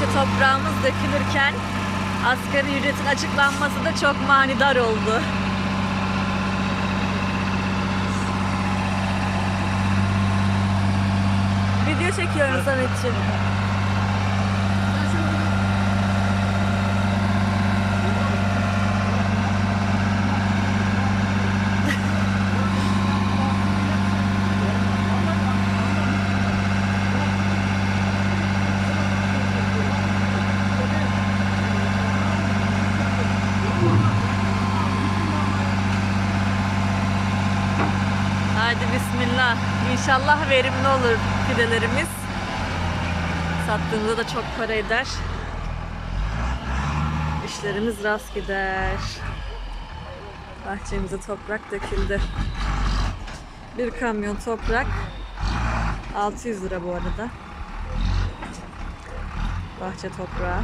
bahçe toprağımız dökülürken asgari ücretin açıklanması da çok manidar oldu. Video çekiyorum Samet'ciğim. Haydi bismillah. İnşallah verimli olur fidelerimiz. Sattığımızda da çok para eder. İşlerimiz rast gider. Bahçemize toprak döküldü. Bir kamyon toprak 600 lira bu arada. Bahçe toprağı.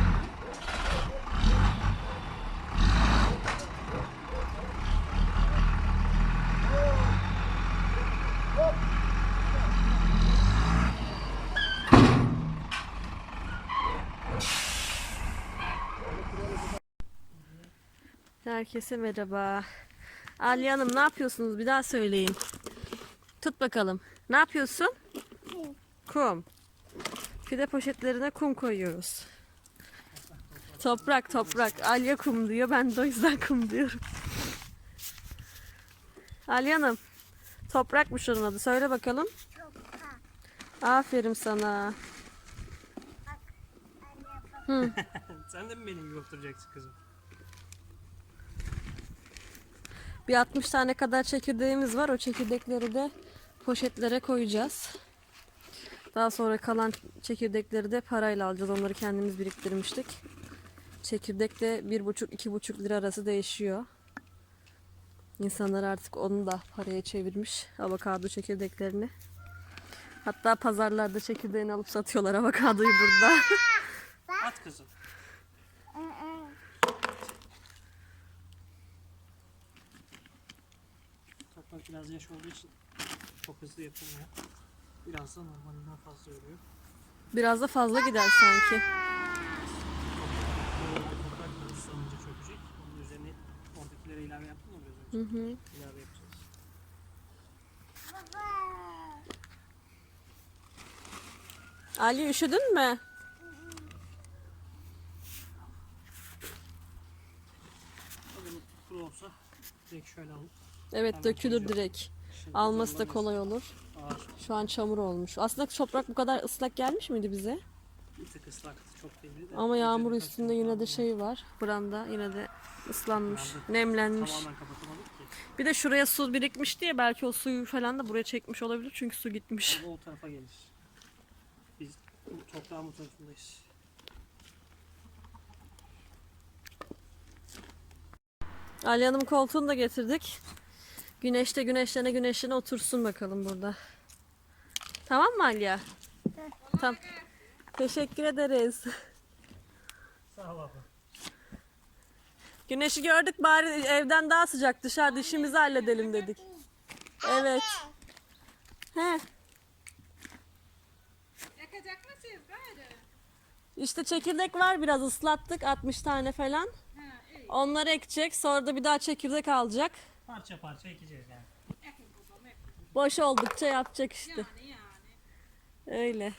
Herkese merhaba. Aliye Hanım ne yapıyorsunuz? Bir daha söyleyin. Tut bakalım. Ne yapıyorsun? Kum. Fide poşetlerine kum koyuyoruz. Toprak toprak. Aliye kum diyor. Ben de o yüzden kum diyorum. Aliye Hanım. Toprakmış onun adı. Söyle bakalım. Aferin sana. Hı. Sen de mi benim gibi oturacaksın kızım? Bir 60 tane kadar çekirdeğimiz var. O çekirdekleri de poşetlere koyacağız. Daha sonra kalan çekirdekleri de parayla alacağız. Onları kendimiz biriktirmiştik. Çekirdek de 1,5-2,5 lira arası değişiyor. İnsanlar artık onu da paraya çevirmiş. Avokado çekirdeklerini. Hatta pazarlarda çekirdeğini alıp satıyorlar avokadoyu burada. At kızım. Toprak biraz yaş olduğu için çok hızlı yapılmıyor. Biraz da normalinden fazla örüyor. Biraz da fazla gider sanki. Normalde toprak da ıslanınca çökecek. Onun üzerine oradakilere ilave yaptın mı biraz önce? Hı hı. İlave yapacağız. Ali üşüdün mü? Tabii kuru olsa direkt şöyle alıp Evet Hemen dökülür çözüyorum. direkt. şimdi Alması da kolay olur. Ağır. Şu an çamur olmuş. Aslında toprak bu kadar ıslak gelmiş miydi bize? Bir tık ıslaktı çok değildi de. Ama yağmur Üzerine üstünde kaçtı. yine de şey var. Branda yine de ıslanmış, Branda nemlenmiş. Tamamen kapatamadık ki. Bir de şuraya su birikmiş diye belki o suyu falan da buraya çekmiş olabilir çünkü su gitmiş. O o tarafa gelir. Biz bu toprağın bu tarafındayız. Ali Hanım koltuğunu da getirdik. Güneşte güneşlene güneşlene otursun bakalım burada. Tamam mı Aliye? Tamam. Teşekkür ederiz. Sağ ol abla. Güneşi gördük bari evden daha sıcak dışarıda işimizi halledelim dedik. Evet. He. Yakacak mısınız gayrı? İşte çekirdek var biraz ıslattık 60 tane falan. Ha iyi. Onları ekecek sonra da bir daha çekirdek alacak. Parça parça ekeceğiz yani. Boş oldukça yapacak işte. Yani yani. Öyle.